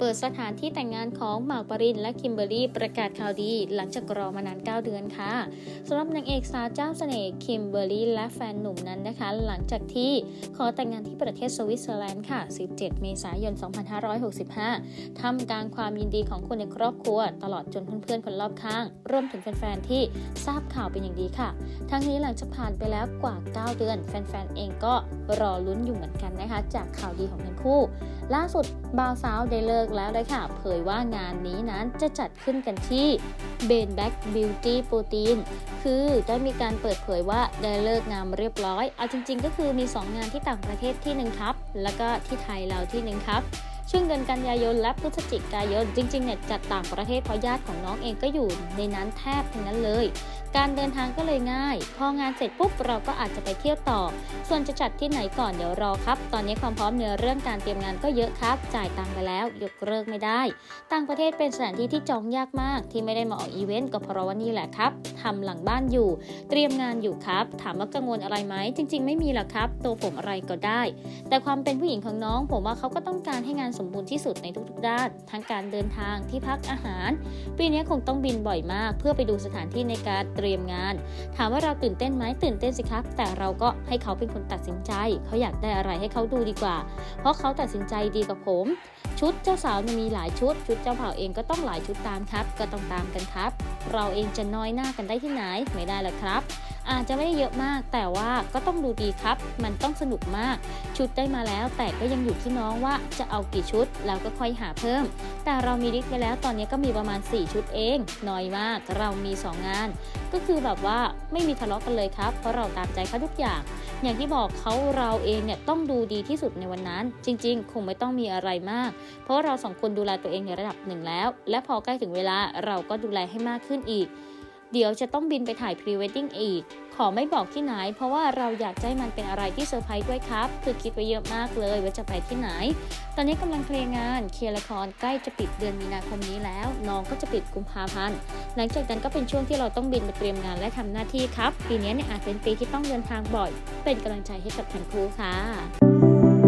ปิดสถานที่แต่งงานของหมากปรินและคิมเบอรรี่ประกาศข่าวดี หลังจากรอมานาน 9 เดือนค่ะสำหรับนางเอกสาวเจ้าเสน่ห์คิมเบอรรี่และแฟนหนุ่มนั้นนะคะ หลังจากที่ขอแต่งงานที่ประเทศสวิตเซอร์แลนด์ค่ะ 17 เมษายน 2565ทำกลางความยินดีของคนในครอบครัว ตลอดจนเพื่อนๆคนรอบข้าง รวมถึงแฟนๆที่ทราบข่าวเป็นอย่างดีค่ะ ทั้งนี้หลังจากผ่านไปแล้วกว่า 9 เดือน แฟนๆเองก็รอลุ้นอยู่เหมือนกันนะคะ จากข่าวดีของทั้งคู่ ล่าสุดบ่าวสาวได้เลิกแล้วเลยค่ะ เผยว่างานนี้นั้นจะจัดขึ้นกันที่ b a n Back Beauty Protein คือได้มีการเปิดเผยว่าได้เลิกงามเรียบร้อย เอาจริง ๆ ก็คือมี 2 งานที่ต่างประเทศที่หนึ่งครับ แล้วก็ที่ไทยเราที่หนึ่งครับช่วงเดือนกันยายนและพฤศจิกายน จริงๆเนี่ยจัดต่างประเทศเพราะญาติของน้องเองก็อยู่ในนั้นแทบทั้งนั้นเลย การเดินทางก็เลยง่าย พองานเสร็จปุ๊บเราก็อาจจะไปเที่ยวต่อ ส่วนจะจัดที่ไหนก่อนเดี๋ยวรอครับ ตอนนี้ความพร้อมในเรื่องการเตรียมงานก็เยอะครับ จ่ายตังค์ไปแล้วยกเลิกไม่ได้ ต่างประเทศเป็นสถานที่ที่จองยากมาก ที่ไม่ได้มาออกอีเวนต์ก็เพราะว่านี่แหละครับทำหลังบ้านอยู่ เตรียมงานอยู่ครับ ถามว่ากังวลอะไรไหมจริง ๆ ไม่มีหรอกครับ ตัวผมอะไรก็ได้ แต่ความเป็นผู้หญิงของน้อง ผมว่าเขาก็ต้องการให้งานสมบูรณ์ที่สุดในทุกๆด้าน ทั้งการเดินทางที่พักอาหาร ปีนี้คงต้องบินบ่อยมาก เพื่อไปดูสถานที่ในการตรียมงาน ถามว่าเราตื่นเต้นไหมตื่นเต้นสิครับ แต่เราก็ให้เขาเป็นคนตัดสินใจ เขาอยากได้อะไรให้เขาดูดีกว่า เพราะเขาตัดสินใจดีกว่าผม ชุดเจ้าสาวมีหลายชุด ชุดเจ้าเผ่าเองก็ต้องหลายชุดตามครับ ก็ต้องตามกันครับ เราเองจะน้อยหน้ากันได้ที่ไหนไม่ได้ละครับ อาจจะไม่ได้เยอะมาก แต่ว่าก็ต้องดูดีครับ มันต้องสนุกมาก ชุดได้มาแล้ว แต่ก็ยังอยู่ที่น้องว่าจะเอากี่ชุดแล้วก็ค่อยหาเพิ่ม แต่เรามีลิสต์ไว้แล้วตอนนี้ก็มีประมาณ 4 ชุดเอง น้อยมากเรามี 2 งาน ก็คือแบบว่าไม่มีทะเลาะกันเลยครับ เพราะเราตามใจเขาทุกอย่าง อย่างที่บอกเขาเราเองเนี่ยต้องดูดีที่สุดในวันนั้น จริง ๆ คงไม่ต้องมีอะไรมาก เพราะเราสองคนดูแลตัวเองในระดับหนึ่งแล้ว และพอใกล้ถึงเวลาเราก็ดูแลให้มากขึ้นอีก เดี๋ยวจะต้องบินไปถ่ายพรีเวดดิ้งอีก ขอไม่บอกที่ไหน เพราะว่าเราอยากให้มันเป็นอะไรที่เซอร์ไพรส์ด้วยครับ คือคิดไว้เยอะมากเลยว่าจะไปที่ไหน ตอนนี้กำลังเคลียร์งานเคลียร์ละครใกล้จะปิดเดือนมีนาคมนี้แล้ว น้องก็จะปิดกุมภาพันธ์ หลังจากนั้นก็เป็นช่วงที่เราต้องบินไปเตรียมงานและทำหน้าที่ครับ ปีนี้เนี่ยอาจเป็นปีที่ต้องเดินทางบ่อย เป็นกำลังใจให้กับทั้งคู่ค่ะ